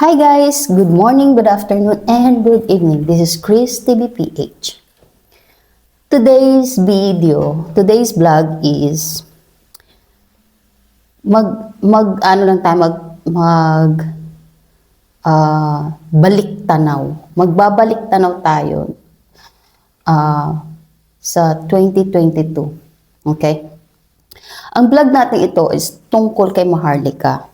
Hi guys! Good morning, good afternoon, and good evening. This is Chris TVPH. Today's video, today's vlog is mag mag ano lang tayo mag mag ah, balik tanaw. Magbabalik tanaw tayo ah, sa 2022. Okay? Ang vlog natin ito is tungkol kay Maharlika.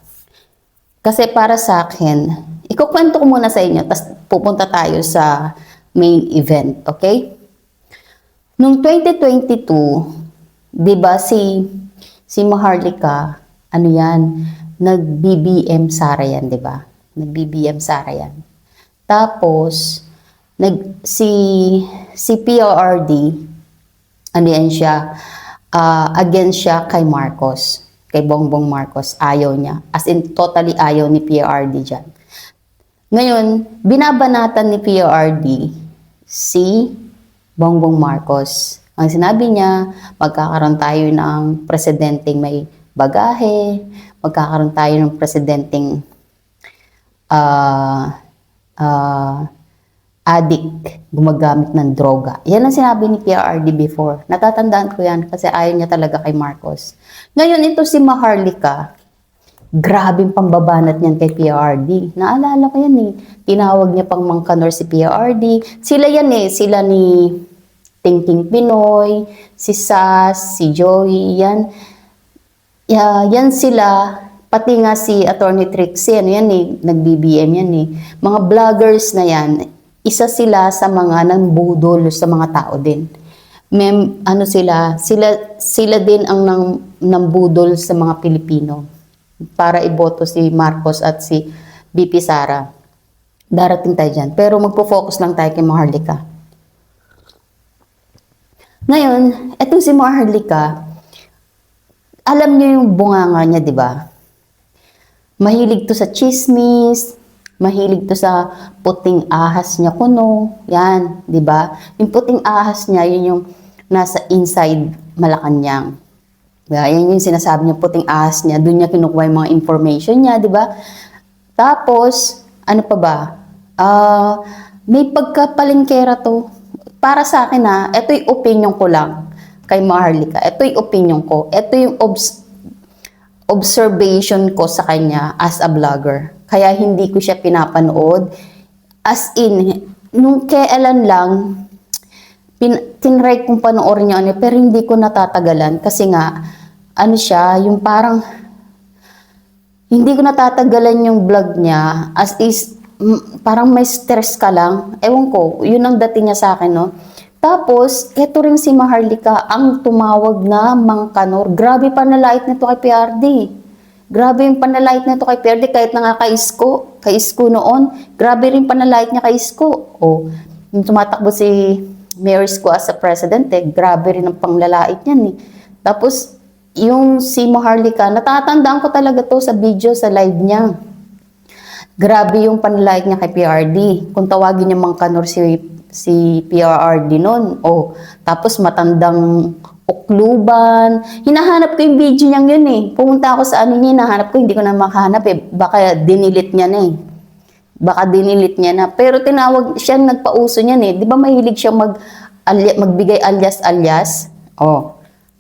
Kasi para sa akin, ikukwento ko muna sa inyo, tapos pupunta tayo sa main event, okay? Noong 2022, di ba si, si Maharlika, ano yan, nag-BBM Sara yan, di ba? Nag-BBM Sara yan. Tapos, nag, si, si PRRD, ano yan siya, ah, against siya kay Marcos, kay Bongbong Marcos, ayaw niya. As in, totally ayaw ni PRRD dyan. Ngayon, binabanatan ni PRRD si Bongbong Marcos. Ang sinabi niya, magkakaroon tayo ng presidenteng may bagahe, magkakaroon tayo ng presidenteng ah ah addict, gumagamit ng droga. Yan ang sinabi ni PRRD before. Natatandaan ko yan kasi ayaw niya talaga kay Marcos. Ngayon, ito si Maharlika, grabing pambabanat niyan kay PRRD. Naalala ko yan eh. Tinawag niya pang Mangkanor si PRRD. Sila yan eh. Sila ni Tingting Pinoy, si Sas, si Joey, yan. Ya, yan sila, pati nga si Attorney Trixie, ano yan eh, nag-BBM yan eh. Mga vloggers na yan, isa sila sa mga nangbudol sa mga tao din. Mem, ano sila, sila, sila din ang nang, nambudol sa mga Pilipino para iboto si Marcos at si BP Sara. Darating tayo dyan. Pero magpo-focus lang tayo kay Maharlika. Ngayon, etong si Maharlika, alam niyo yung bunganga niya, di ba? Mahilig to sa chismis, mahilig to sa puting ahas niya kuno, yan, di ba? Yung puting ahas niya, yun yung nasa inside Malacanang. Diba? Yan yung sinasabi niya, puting ahas niya, doon niya kinukuha yung mga information niya, di ba? Tapos, ano pa ba? Ah, may pagkapalingkera to. Para sa akin ha, ito yung opinion ko lang kay Maharlika. Ito yung opinion ko. Ito yung obs- observation ko sa kanya as a vlogger. Kaya hindi ko siya pinapanood. As in, nung kailan lang, pin, tinry kong panoorin niya, ano, pero hindi ko natatagalan. Kasi nga, ano siya, yung parang, hindi ko natatagalan yung vlog niya. As is, parang may stress ka lang. Ewan ko, yun ang dating niya sa akin, no? Tapos, eto rin si Maharlika, ang tumawag na Mangkanor. Grabe panalait nito kay PRD. Grabe yung panalait nito kay PRD, kahit na nga kay Isko, kay Isko noon. Grabe rin panalait niya kay Isko. O, yung tumatakbo si Mayor Isko as a president, eh, grabe rin ang panglalait niyan eh. Tapos, yung si Maharlika, natatandaan ko talaga to sa video, sa live niya. Grabe yung panlike niya kay PRD. Kung tawagin niya Mangkanor si, si PRD noon, oh, tapos matandang ukluban. Hinahanap ko yung video niyang yun eh. Pumunta ako sa ano niya, hinahanap ko, hindi ko na makahanap eh. Baka dinilit niya na eh. Baka dinilit niya na. Pero tinawag, siya nagpauso niyan eh. Di ba mahilig siya mag, alya, magbigay alias-alias? Oh.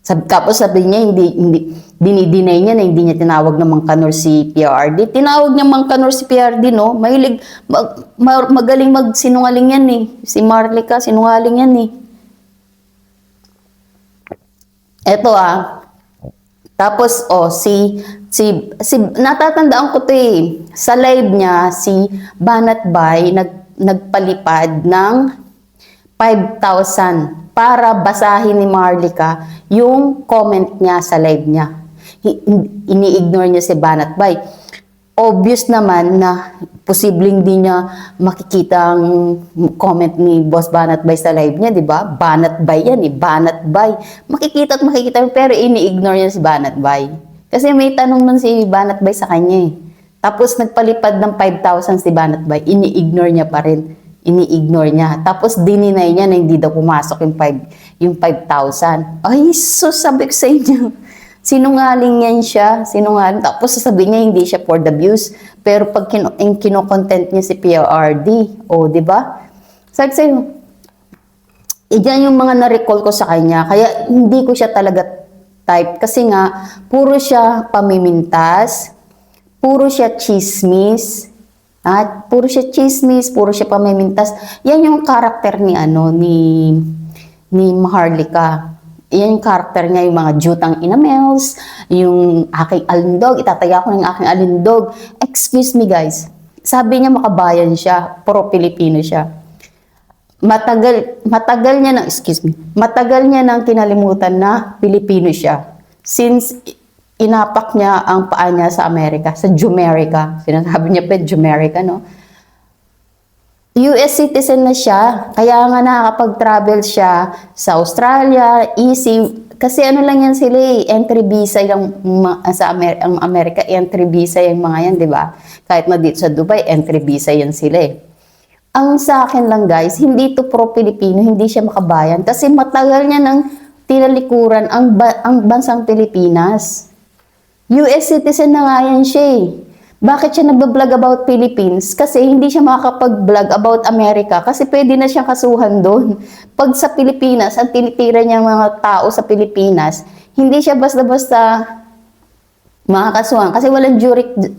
Sab, tapos sabi niya, hindi, hindi, dinidinay niya na hindi niya tinawag na Mangkanor si PRD. Tinawag niya Mangkanor si PRD, no? Mahilig, mag, ma- magaling magsinungaling yan eh. Si Marlica, sinungaling yan eh. Eto ah. Tapos, oh, si, si, si, natatandaan ko to eh. Sa live niya, si Banat Bay nag, nagpalipad ng 5,000 para basahin ni Marlica yung comment niya sa live niya. Ini-ignore niya si Banat Bay. Obvious naman na posibleng di niya makikita ang comment ni Boss Banat Bay sa live niya, di ba? Banat Bay yan eh, Banat Bay. Makikita at makikita pero ini-ignore niya si Banat Bay. Kasi may tanong nun si Banat Bay sa kanya eh. Tapos nagpalipad ng 5,000 si Banat Bay, ini-ignore niya pa rin ini-ignore niya. Tapos dininay niya na hindi daw pumasok yung 5 yung 5,000. Ay, so sabi ko sa inyo, Sinungaling yan siya, sinungaling. Tapos sasabihin niya hindi siya for the views. Pero pag kino, in, kinokontent niya si PRRD, o di ba? Sabi ko sa'yo, Iyan yung mga na-recall ko sa kanya. Kaya hindi ko siya talaga type. Kasi nga, puro siya pamimintas, puro siya chismis, at puro siya chismis, puro siya pamimintas. Yan yung karakter ni ano, ni, ni Maharlika. Yan yung karakter niya, yung mga jutang inamels, yung aking alindog, itataya ko ng aking alindog. Excuse me guys, sabi niya makabayan siya, pro-Pilipino siya matagal matagal niya nang excuse me matagal niya nang kinalimutan na Pilipino siya since inapak niya ang paa niya sa Amerika sa Jumerica. Sinasabi niya pa Jumerica no? US citizen na siya. Kaya nga nakakapag-travel siya sa Australia easy kasi ano lang yan sila eh, entry visa yung sa Amer- ang Amerika entry visa yung mga yan di ba? Kahit na dito sa Dubai entry visa yan sila eh. Ang sa akin lang guys, hindi to pro-Pilipino, hindi siya makabayan. Kasi matagal niya nang tinalikuran ang, ba- ang bansang Pilipinas. US citizen na nga yan siya eh. Bakit siya nagbablog about Philippines? Kasi hindi siya makakapag-vlog about America kasi pwede na siyang kasuhan doon. Pag sa Pilipinas, ang tinitira niya mga tao sa Pilipinas, hindi siya basta-basta makakasuhan kasi walang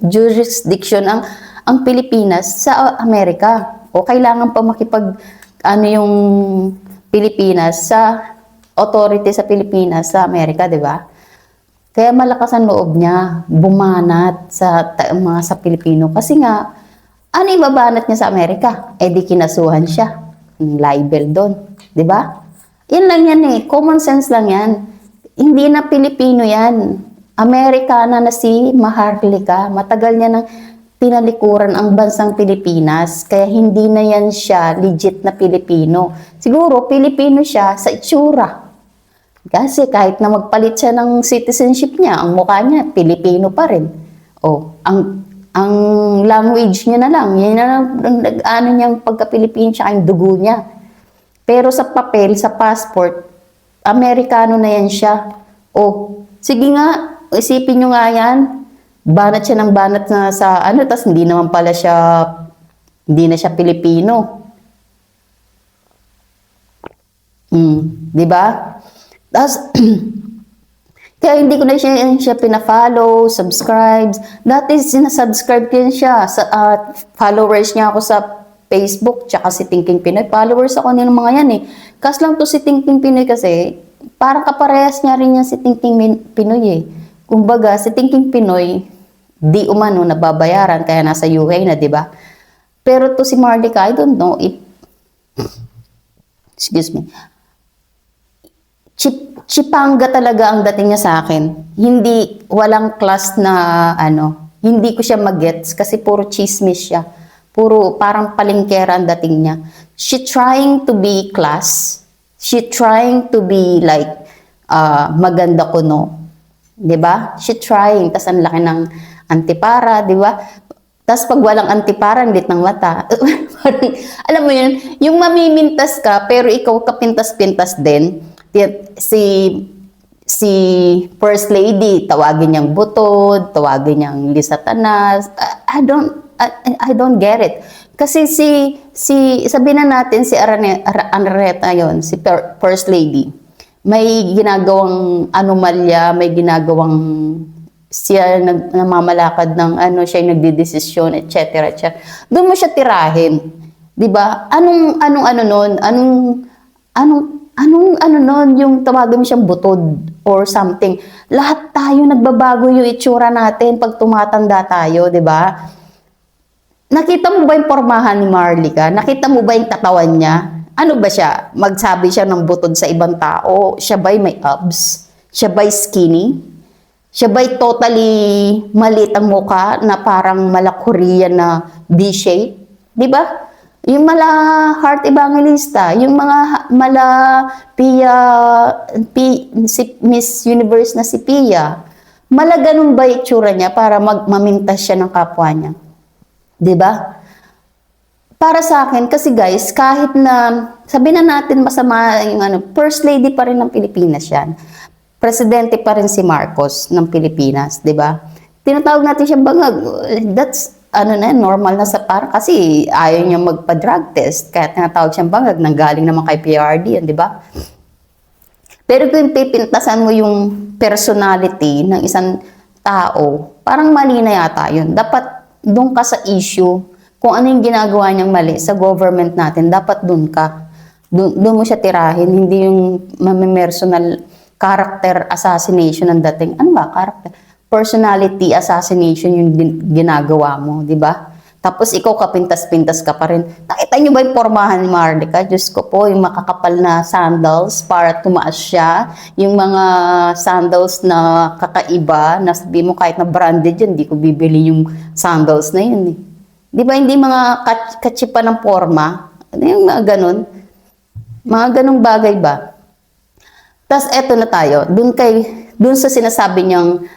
jurisdiction ang ang Pilipinas sa Amerika o kailangan pa makipag ano yung Pilipinas sa authority sa Pilipinas sa Amerika, 'di ba? Kaya malakas ang loob niya bumanat sa mga sa Pilipino kasi nga ano ibabanat niya sa Amerika? Eh di kinasuhan siya. Yung libel doon, 'di ba? Yan lang yan eh, common sense lang yan. Hindi na Pilipino yan. Amerikana na si Maharlika. Matagal niya nang tinalikuran ang bansang Pilipinas. Kaya hindi na yan siya legit na Pilipino. Siguro, Pilipino siya sa itsura. Kasi kahit na magpalit siya ng citizenship niya, ang mukha niya, Pilipino pa rin. O, ang ang language niya na lang, yan na lang, ang nag-ano niyang pagka-Pilipino siya, yung dugo niya. Pero sa papel, sa passport, Amerikano na yan siya. O, sige nga, isipin nyo nga yan, banat siya ng banat na sa ano, tas hindi naman pala siya, hindi na siya Pilipino. Mm, di ba? Tapos, kaya hindi ko na siya, siya pina-follow, subscribes. Dati sinasubscribe ko siya. Sa, ah, followers niya ako sa Facebook, tsaka si Thinking Pinoy. Followers ako nila mga yan eh. Kas lang to si Thinking Pinoy kasi, parang kaparehas niya rin yan si Thinking Pinoy eh. Kumbaga, si Thinking Pinoy, di umano nababayaran, kaya nasa UK na, di ba? Pero to si Marlica, I don't know if, excuse me, chip, chipanga talaga ang dating niya sa akin. Hindi, walang class na ano, hindi ko siya magets kasi puro chismis siya. Puro parang palingkera ang dating niya. She trying to be class. She trying to be like uh, maganda ko no. 'Di ba? She trying. Tas ang laki ng antipara, 'di ba? Tas pag walang antipara, ang ng mata. Alam mo yun, yung mamimintas ka, pero ikaw kapintas-pintas din. Si si First Lady, tawagin niyang butod, tawagin niyang lisatanas. I, I don't I, I don't get it. Kasi si si sabihin na natin si Arane, yon, si First Lady. May ginagawang anomalya, may ginagawang siya nag, namamalakad ng ano, siya yung nagdidesisyon, etc. etc. Doon mo siya tirahin. 'Di ba? Anong anong ano noon? Anong anong anong ano noon yung tawagin mo siyang butod or something. Lahat tayo nagbabago yung itsura natin pag tumatanda tayo, 'di ba? Nakita mo ba yung pormahan ni Marlica? Nakita mo ba yung katawan niya? Ano ba siya? Magsabi siya ng butod sa ibang tao? Siya ba'y may abs? Siya ba'y skinny? Siya ba'y totally malit ang mukha na parang mala Korean na B-shape? Di ba? Yung mala heart evangelista, yung mga mala Pia, P, si Miss Universe na si Pia, mala ganun ba itsura niya para mag, mamintas siya ng kapwa niya? ba? Para sa akin kasi guys, kahit na sabi na natin masama yung ano, first lady pa rin ng Pilipinas 'yan. presidente pa rin si Marcos ng Pilipinas, di ba? Tinatawag natin siya bangag. That's, ano na, normal na sa para kasi ayaw niya magpa-drug test. Kaya tinatawag siyang bangag, nanggaling naman kay PRD, yan, di ba? Pero kung pipintasan mo yung personality ng isang tao, parang mali na yata yun. Dapat doon ka sa issue. Kung ano yung ginagawa niyang mali sa government natin, dapat doon ka. Doon, mo siya tirahin, hindi yung personal character assassination ang dating. Ano ba? Character? Personality assassination yung gin- ginagawa mo, di ba? Tapos ikaw kapintas-pintas ka pa rin. Nakita niyo ba yung pormahan ni Marlica? Diyos ko po, yung makakapal na sandals para tumaas siya. Yung mga sandals na kakaiba, na sabi mo kahit na branded yan, hindi ko bibili yung sandals na yun eh. Di ba hindi mga katsipa ng forma? Ano yung mga ganun? Mga ganung bagay ba? Tapos eto na tayo, dun kay dun sa sinasabi niyang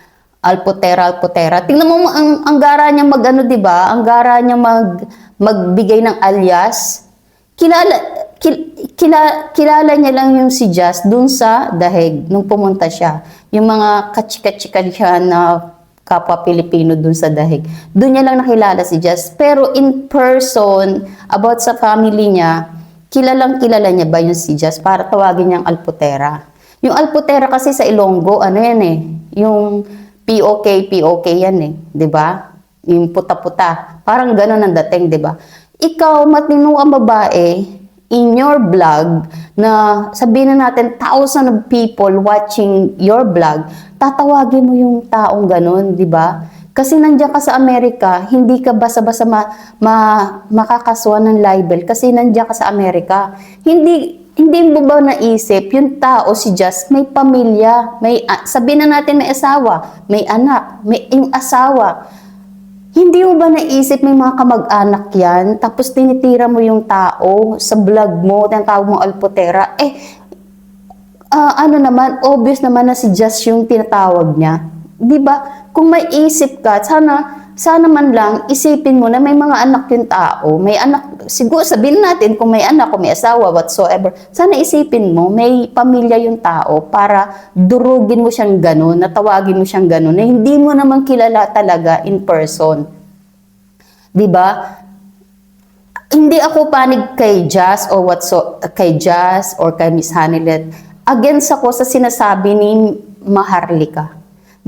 alpotera alpotera. Tingnan mo ang ang gara niya magano 'di ba? Ang gara niya mag magbigay ng alias. Kilala kil, kila, kilala niya lang yung si Jazz dun sa dahig nung pumunta siya. Yung mga kachika-chika na kapwa Pilipino dun sa dahig. Doon niya lang nakilala si Jazz. Pero in person, about sa family niya, kilalang kilala niya ba yung si Jazz para tawagin niyang Alputera. Yung Alputera kasi sa Ilonggo, ano yan eh, yung POK, POK yan eh, di ba? Yung puta-puta. Parang ganun ang dating, di ba? Ikaw, matino ang babae, in your vlog, na sabihin na natin, thousand of people watching your vlog, tatawagin mo yung taong ganun, di ba? Kasi nandiyan ka sa Amerika, hindi ka basa-basa ma, ma, ng libel kasi nandiyan ka sa Amerika. Hindi hindi mo ba naisip yung tao si Just may pamilya, may sabihin na natin may asawa, may anak, may yung asawa. Hindi mo ba naisip may mga kamag-anak yan, tapos tinitira mo yung tao sa vlog mo, tinatawag mo alpotera, eh, ah, ano naman, obvious naman na si Just yung tinatawag niya. ba? Kung may isip ka, sana sana man lang isipin mo na may mga anak yung tao, may anak, siguro sabihin natin kung may anak, kung may asawa, whatsoever, sana isipin mo, may pamilya yung tao para durugin mo siyang ganun, natawagin mo siyang ganun, na hindi mo naman kilala talaga in person. 'Di ba? Hindi ako panig kay Jazz or whatso kay Jazz or kay Miss Hanilet. Against ako sa sinasabi ni Maharlika.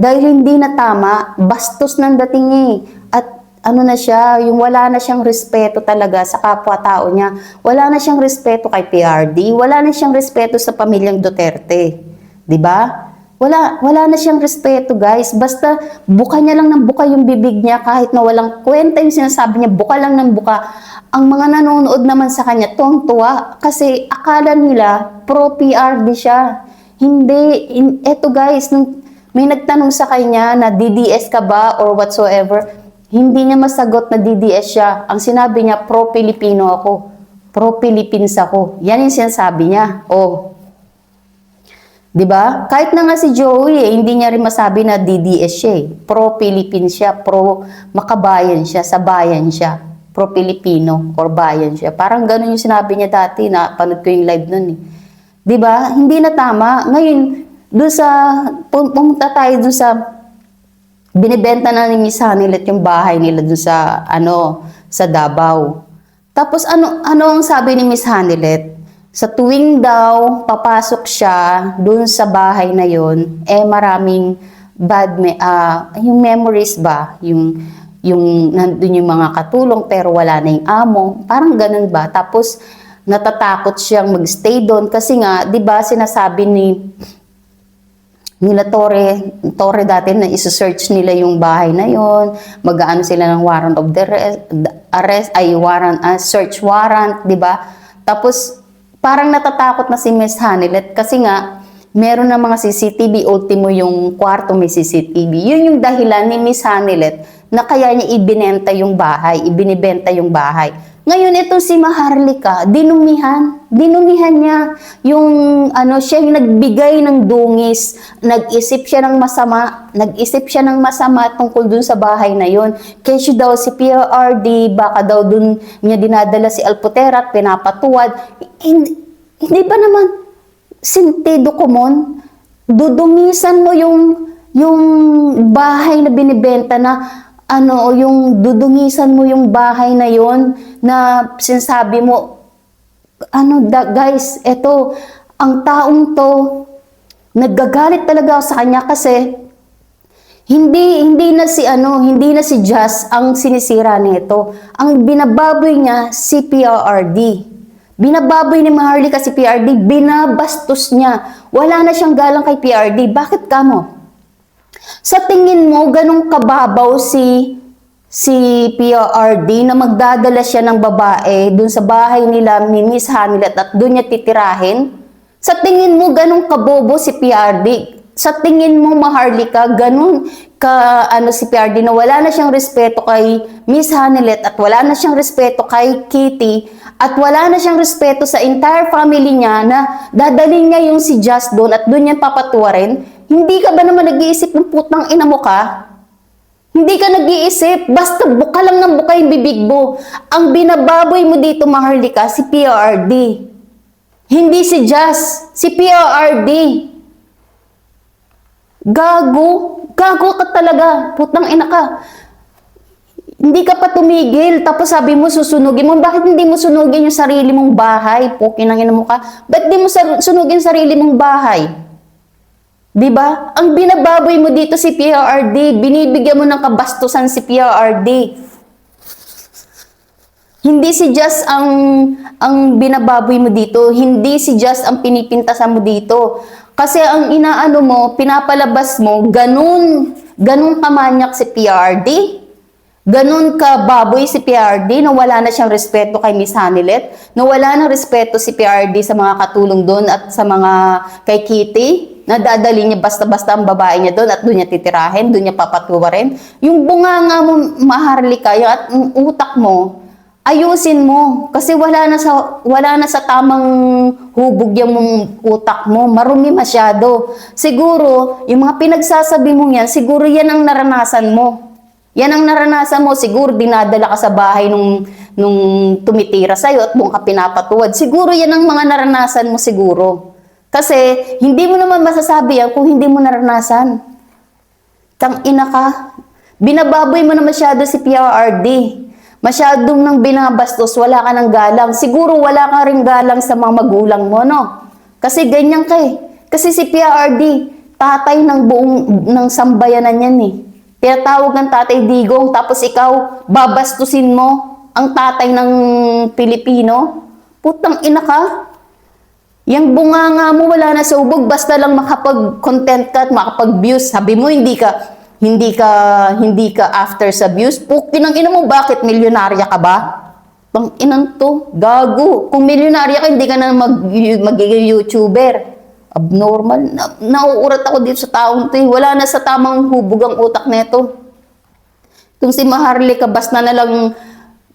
Dahil hindi na tama, bastos ng dating eh. At ano na siya, yung wala na siyang respeto talaga sa kapwa-tao niya. Wala na siyang respeto kay PRD, wala na siyang respeto sa pamilyang Duterte. 'Di ba? Wala, wala na siyang respeto, guys. Basta buka niya lang ng buka yung bibig niya kahit na walang kwenta yung sinasabi niya, buka lang ng buka. Ang mga nanonood naman sa kanya, tuwang-tuwa kasi akala nila pro-PRD siya. Hindi, in, eto guys, nung may nagtanong sa kanya na DDS ka ba or whatsoever, hindi niya masagot na DDS siya. Ang sinabi niya, pro-Pilipino ako. Pro-Philippines ako. Yan yung sinasabi niya. Oh, 'Di ba? Kahit na nga si Joey, eh, hindi niya rin masabi na DDS siya. Eh. Pro-Philippine siya, pro-makabayan siya, sa bayan siya. Pro-Pilipino or bayan siya. Parang ganun yung sinabi niya dati na panood ko yung live nun eh. 'Di ba? Hindi na tama. Ngayon, doon sa pum- pumunta tayo doon sa binibenta na ni Miss Hanilet yung bahay nila doon sa ano sa Davao. Tapos ano ano ang sabi ni Miss Hanilet? Sa tuwing daw papasok siya doon sa bahay na yon, eh maraming bad me ah, yung memories ba, yung yung nandun yung mga katulong pero wala na yung amo, parang ganun ba? Tapos natatakot siyang magstay doon kasi nga, 'di ba, sinasabi ni nila Torre, Torre dati na iso-search nila yung bahay na yon, mag-aano sila ng warrant of the arrest, ay warrant, ah, search warrant, 'di ba? Tapos parang natatakot na si Miss Hanilet kasi nga meron na mga CCTV, ultimo yung kwarto may CCTV. Yun yung dahilan ni Miss Hanilet na kaya niya ibinenta yung bahay, ibinibenta yung bahay. Ngayon ito si Maharlika, dinumihan, dinumihan niya yung ano siya yung nagbigay ng dungis, nag-isip siya ng masama, nag-isip siya ng masama tungkol dun sa bahay na yon. Kesyo daw si PRD, baka daw dun niya dinadala si Alputera at pinapatuwad. Hindi, hindi ba naman sentido common? dudungisan mo yung yung bahay na binibenta na ano yung dudungisan mo yung bahay na yon na sinasabi mo ano da, guys eto ang taong to naggagalit talaga ako sa kanya kasi hindi hindi na si ano hindi na si Jazz ang sinisira nito. Ang binababoy niya si PRRD binababoy ni Maharlika si PRD binabastos niya. Wala na siyang galang kay PRD bakit ka mo sa tingin mo, ganong kababaw si si PRD na magdadala siya ng babae dun sa bahay nila ni Miss Hanilet at dun niya titirahin? Sa tingin mo, ganong kabobo si PRD? Sa tingin mo, Maharlika, ganon ka ano si PRD na wala na siyang respeto kay Miss Hanilet at wala na siyang respeto kay Kitty at wala na siyang respeto sa entire family niya na dadalhin niya yung si Just doon at doon niya papatuwarin, hindi ka ba naman nag-iisip ng putang ina mo ka? Hindi ka nag-iisip. Basta buka lang ng buka yung bibig mo. Ang binababoy mo dito, Maharlika, si PRD. Hindi si Jazz. Si PRD. Gago. Gago ka talaga. Putang ina ka. Hindi ka pa tumigil. Tapos sabi mo, susunugin mo. Bakit hindi mo sunugin yung sarili mong bahay? Pukin ang ina mo ka. Ba't di mo sunugin sarili mong bahay? 'Di ba? Ang binababoy mo dito si PRRD, binibigyan mo ng kabastusan si PRRD. Hindi si Just ang ang binababoy mo dito, hindi si Just ang pinipintasan mo dito. Kasi ang inaano mo, pinapalabas mo, ganun, ganun kamanyak si PRD. Ganun ka baboy si PRD na wala na siyang respeto kay Miss Hanilet, na wala na respeto si PRD sa mga katulong doon at sa mga kay Kitty, na dadali niya basta-basta ang babae niya doon at doon niya titirahin, doon niya papatuwarin. Yung bunganga mo, maharlika, yung at yung utak mo, ayusin mo. Kasi wala na sa wala na sa tamang hubog yung mong utak mo. Marumi masyado. Siguro yung mga pinagsasabi mo yan siguro yan ang naranasan mo. Yan ang naranasan mo. Siguro dinadala ka sa bahay nung nung tumitira sa'yo at doon ka pinapatuwad. Siguro yan ang mga naranasan mo siguro kasi hindi mo naman masasabi yan kung hindi mo naranasan tang ina ka binababoy mo na masyado si PRRD Masyadong nang binabastos, wala ka ng galang. Siguro wala ka rin galang sa mga magulang mo, no? Kasi ganyan ka eh. Kasi si PRD, tatay ng buong ng sambayanan yan eh. Tinatawag ng tatay Digong, tapos ikaw, babastusin mo ang tatay ng Pilipino. Putang ina ka. Yang bunganga mo wala na sa ubog, basta lang makapag-content ka at makapag-views. Sabi mo, hindi ka, hindi ka hindi ka after sa views, pukin ang ina mo, bakit milyonarya ka ba? Pang inang to, gago. Kung milyonarya ka, hindi ka na mag, magiging YouTuber. Abnormal. Na, nauurat ako dito sa taong to. eh. Wala na sa tamang hubog ang utak nito. Itong si Maharlika, basta na lang,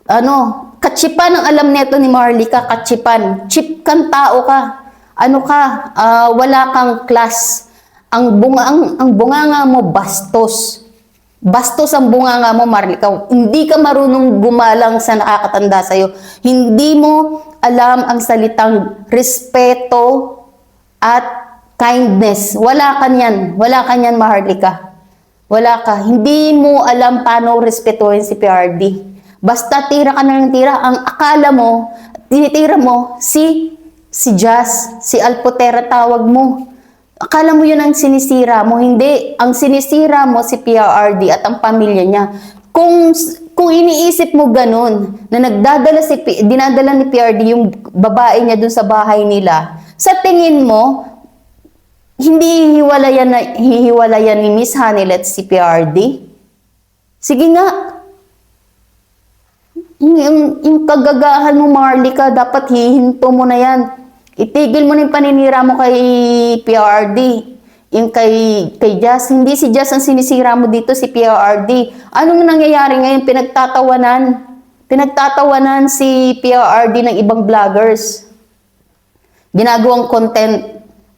ano, katsipan ang alam nito ni Maharlika, katsipan. Chip kang tao ka. Ano ka, ah, wala kang class ang bunga ang, ang bunganga mo bastos. Bastos ang bunganga mo, Marlika. Hindi ka marunong gumalang sa nakakatanda sa'yo. Hindi mo alam ang salitang respeto at kindness. Wala ka niyan. Wala ka niyan, Maharlika. Wala ka. Hindi mo alam paano respetuhin si PRD. Basta tira ka na ng tira. Ang akala mo, tinitira mo si si Jazz, si Alpotera tawag mo. Akala mo yun ang sinisira mo. Hindi. Ang sinisira mo si PRRD at ang pamilya niya. Kung kung iniisip mo ganun, na nagdadala si, dinadala ni PRD yung babae niya dun sa bahay nila, sa tingin mo, hindi hihiwalayan, na, hihiwalayan ni Miss Hanilet si PRD? Sige nga. Yung, yung, kagagahan mo, Marlika, dapat hihinto mo na yan. Itigil mo na yung paninira mo kay PRD. Yung kay, kay Jazz. Hindi si Jazz ang sinisira mo dito, si PRD. Anong nangyayari ngayon? Pinagtatawanan. Pinagtatawanan si PRD ng ibang vloggers. Ginagawang content.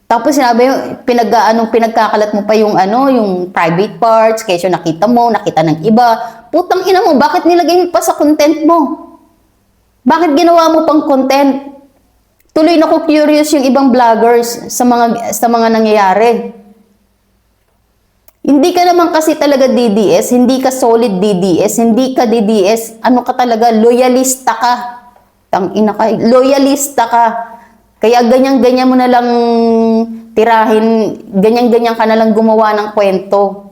Tapos sinabi mo, pinag, anong pinagkakalat mo pa yung ano, yung private parts, kesyo nakita mo, nakita ng iba. Putang ina mo, bakit nilagay mo pa sa content mo? Bakit ginawa mo pang content? Tuloy na ko curious yung ibang vloggers sa mga sa mga nangyayari. Hindi ka naman kasi talaga DDS, hindi ka solid DDS, hindi ka DDS, ano ka talaga, loyalista ka. Tang ina ka, loyalista ka. Kaya ganyan-ganyan mo na lang tirahin, ganyan-ganyan ka na lang gumawa ng kwento.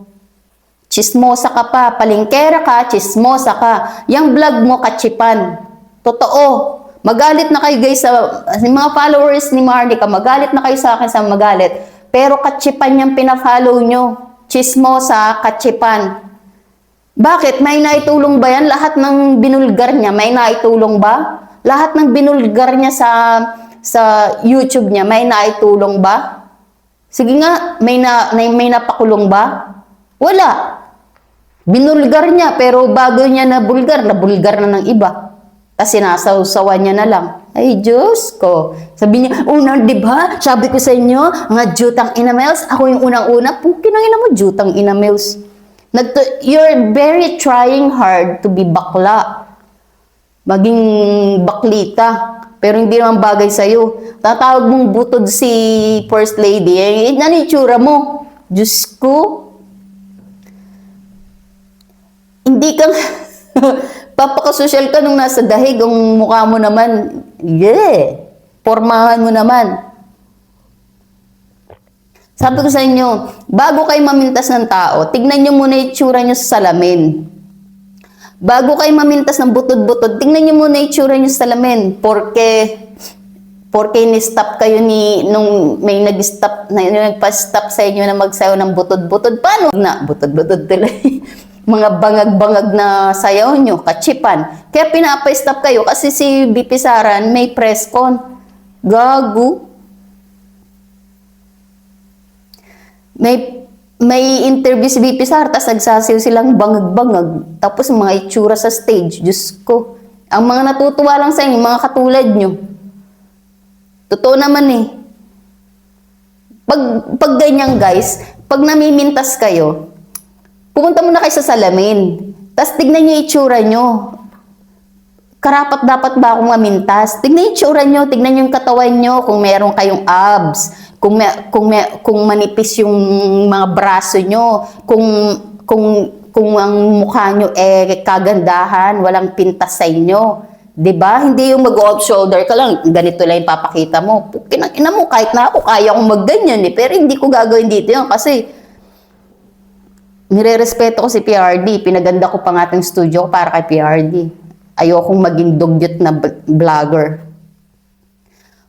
Chismosa ka pa, palingkera ka, chismosa ka. Yang vlog mo, kachipan. Totoo. Magalit na kayo guys sa, sa mga followers ni Marnica, magalit na kayo sa akin sa magalit. Pero kachipan yung pina-follow nyo. Chismosa, kachipan. Bakit? May naitulong ba yan? Lahat ng binulgar niya, may naitulong ba? Lahat ng binulgar niya sa sa YouTube niya, may naitulong ba? Sige nga, may na may, napakulong ba? Wala. Binulgar niya, pero bago niya na bulgar, na bulgar na ng iba. Kasi nasawsawan niya na lang. Ay, Diyos ko. Sabi niya, unang, di ba? Sabi ko sa inyo, mga jutang inamels, ako yung unang-una. Pukin ang ina mo, jutang inamels. Nagto- you're very trying hard to be bakla. Maging baklita. Pero hindi naman bagay sa'yo. Tatawag mong butod si First Lady. Eh, ano yung mo? Diyos ko. Hindi ka... Papakasosyal ka nung nasa dahig. Ang mukha mo naman, yeah. Pormahan mo naman. Sabi ko sa inyo, bago kayo mamintas ng tao, tignan nyo muna yung itsura nyo sa salamin. Bago kayo mamintas ng butod-butod, tingnan nyo muna yung sa salamin. Porque, porque ni-stop kayo ni, nung may nag-stop, na, nagpa-stop sa inyo na magsayaw ng butod-butod. Paano? Na, butod-butod tuloy. Mga bangag-bangag na sayaw nyo, kachipan. Kaya pinapa-stop kayo kasi si BP Saran may press con. Gago. May may interview si BP Sara, tapos nagsasayaw silang bangag-bangag. Tapos mga itsura sa stage, Diyos ko. Ang mga natutuwa lang sa inyo, mga katulad nyo. Totoo naman eh. Pag, pag ganyan guys, pag namimintas kayo, pumunta muna kayo sa salamin. Tapos tignan nyo itsura nyo. Karapat dapat ba akong mamintas? Tignan yung itsura nyo, tignan yung katawan nyo, kung meron kayong abs, kung may, kung may, kung manipis yung mga braso nyo, kung kung kung ang mukha nyo eh kagandahan, walang pintas sa inyo. 'Di ba? Hindi yung mag-off shoulder ka lang, ganito lang yung papakita mo. Kinang ina mo kahit na ako kaya kong magganyan eh, pero hindi ko gagawin dito yun kasi Nire-respeto ko si PRD. Pinaganda ko pa ating studio para kay PRD. Ayokong maging dugyot na vlogger.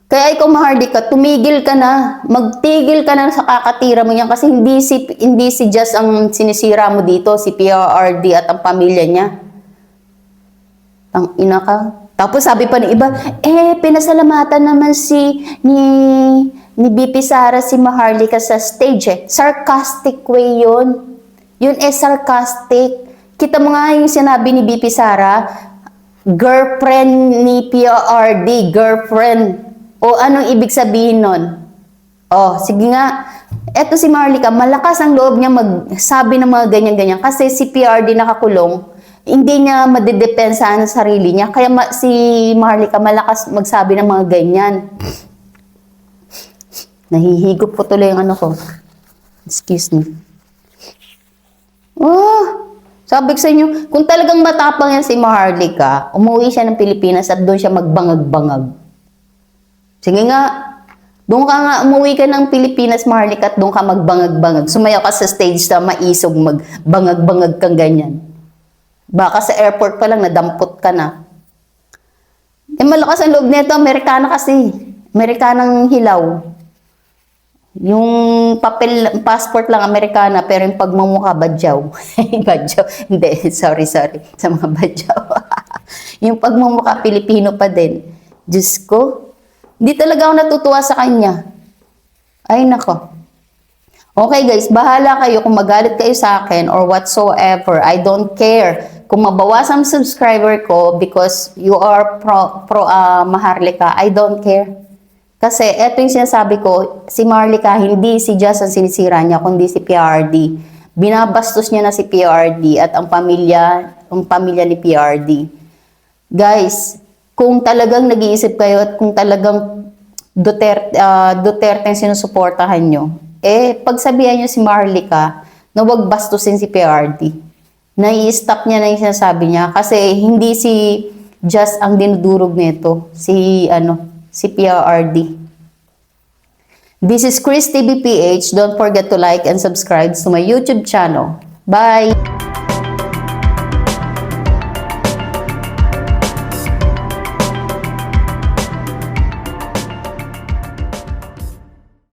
Kaya ikaw mahardi ka, tumigil ka na. Magtigil ka na sa kakatira mo yan kasi hindi si, hindi si Just ang sinisira mo dito, si PRD at ang pamilya niya. Ang ina ka. Tapos sabi pa ng iba, eh, pinasalamatan naman si ni ni BP Sara si Maharlika sa stage eh. Sarcastic way yun. Yun eh sarcastic. Kita mo nga yung sinabi ni BP Sara, girlfriend ni PRD, girlfriend. O anong ibig sabihin nun? Oh, sige nga. Eto si Marlica, malakas ang loob niya magsabi ng mga ganyan-ganyan kasi si PRD nakakulong, hindi niya madedepensahan sa sarili niya. Kaya ma- si Marlica malakas magsabi ng mga ganyan. Nahihigop po tuloy yung ano ko. Excuse me. Oh, sabi ko sa inyo, kung talagang matapang yan si Maharlika, umuwi siya ng Pilipinas at doon siya magbangag-bangag. Sige nga, doon ka nga, umuwi ka ng Pilipinas, Maharlika, at doon ka magbangag-bangag. Sumayaw ka sa stage sa maisog, magbangag-bangag kang ganyan. Baka sa airport pa lang, nadampot ka na. Eh, malakas ang loob nito, Amerikana kasi. Amerikanang hilaw. Yung papel, passport lang Amerikana, pero yung pagmumukha, badyaw. badyaw. Hindi, sorry, sorry. Sa mga badyaw. yung pagmumukha, Pilipino pa din. Diyos ko, hindi talaga ako natutuwa sa kanya. Ay, nako. Okay guys, bahala kayo kung magalit kayo sa akin or whatsoever. I don't care. Kung mabawasan ang subscriber ko because you are pro, pro ah, Maharlika, I don't care. Kasi eto yung sinasabi ko, si Marlica, hindi si Just ang sinisira niya, kundi si PRD. Binabastos niya na si PRD at ang pamilya, ang pamilya ni PRD. Guys, kung talagang nag-iisip kayo at kung talagang Duterte, ah, Duterte ang sinusuportahan nyo, eh, pagsabihan nyo si Marlica na wag bastusin si PRD. Nai-stop niya na yung sinasabi niya kasi hindi si Just ang dinudurog nito, si ano, si PRD. This is Chris TVPH. Don't forget to like and subscribe to my YouTube channel. Bye!